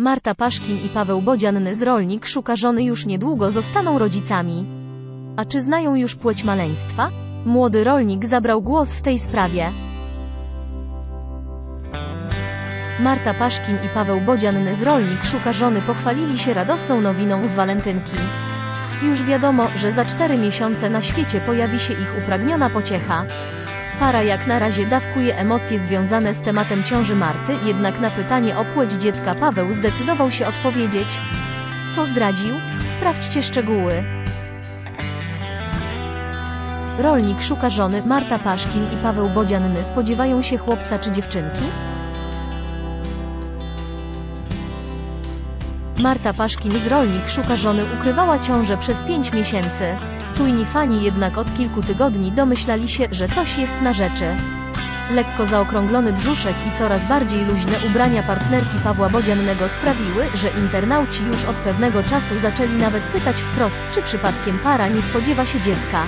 Marta Paszkin i Paweł Bodzianny z Rolnik szuka żony już niedługo zostaną rodzicami. A czy znają już płeć maleństwa? Młody rolnik zabrał głos w tej sprawie. Marta Paszkin i Paweł Bodzianny z Rolnik szuka żony pochwalili się radosną nowiną w walentynki. Już wiadomo, że za cztery miesiące na świecie pojawi się ich upragniona pociecha. Para jak na razie dawkuje emocje związane z tematem ciąży Marty, jednak na pytanie o płeć dziecka Paweł zdecydował się odpowiedzieć. Co zdradził? Sprawdźcie szczegóły. Rolnik szuka żony, Marta Paszkin i Paweł Bodzianny spodziewają się chłopca czy dziewczynki? Marta Paszkin z Rolnik szuka żony ukrywała ciążę przez 5 miesięcy. Czujni fani jednak od kilku tygodni domyślali się, że coś jest na rzeczy. Lekko zaokrąglony brzuszek i coraz bardziej luźne ubrania partnerki Pawła Bodziannego sprawiły, że internauci już od pewnego czasu zaczęli nawet pytać wprost, czy przypadkiem para nie spodziewa się dziecka.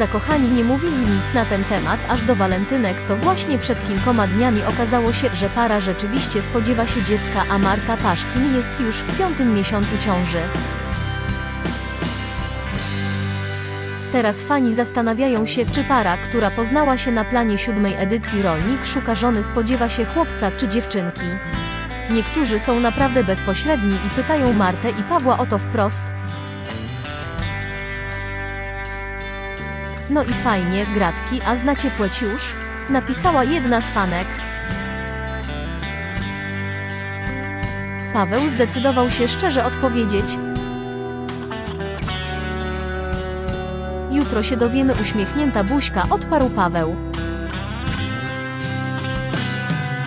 Zakochani nie mówili nic na ten temat, aż do walentynek to właśnie przed kilkoma dniami okazało się, że para rzeczywiście spodziewa się dziecka, a Marta Paszkin jest już w piątym miesiącu ciąży. Teraz fani zastanawiają się, czy para, która poznała się na planie siódmej edycji Rolnik szuka żony spodziewa się chłopca czy dziewczynki. Niektórzy są naprawdę bezpośredni i pytają Martę i Pawła o to wprost. No i fajnie, gratki, a znacie płeć już? Napisała jedna z fanek. Paweł zdecydował się szczerze odpowiedzieć. Jutro się dowiemy uśmiechnięta buźka, odparł Paweł.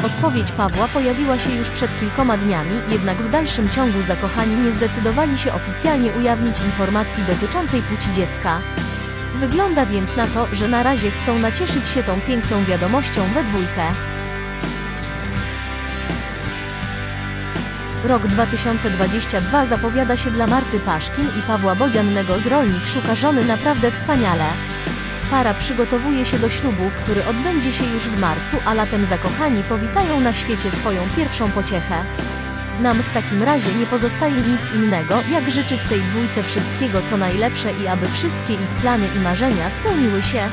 Odpowiedź Pawła pojawiła się już przed kilkoma dniami, jednak w dalszym ciągu zakochani nie zdecydowali się oficjalnie ujawnić informacji dotyczącej płci dziecka. Wygląda więc na to, że na razie chcą nacieszyć się tą piękną wiadomością we dwójkę. Rok 2022 zapowiada się dla Marty Paszkin i Pawła Bodziannego z Rolnik szuka żony naprawdę wspaniale. Para przygotowuje się do ślubu, który odbędzie się już w marcu, a latem zakochani powitają na świecie swoją pierwszą pociechę. Nam w takim razie nie pozostaje nic innego, jak życzyć tej dwójce wszystkiego co najlepsze i aby wszystkie ich plany i marzenia spełniły się.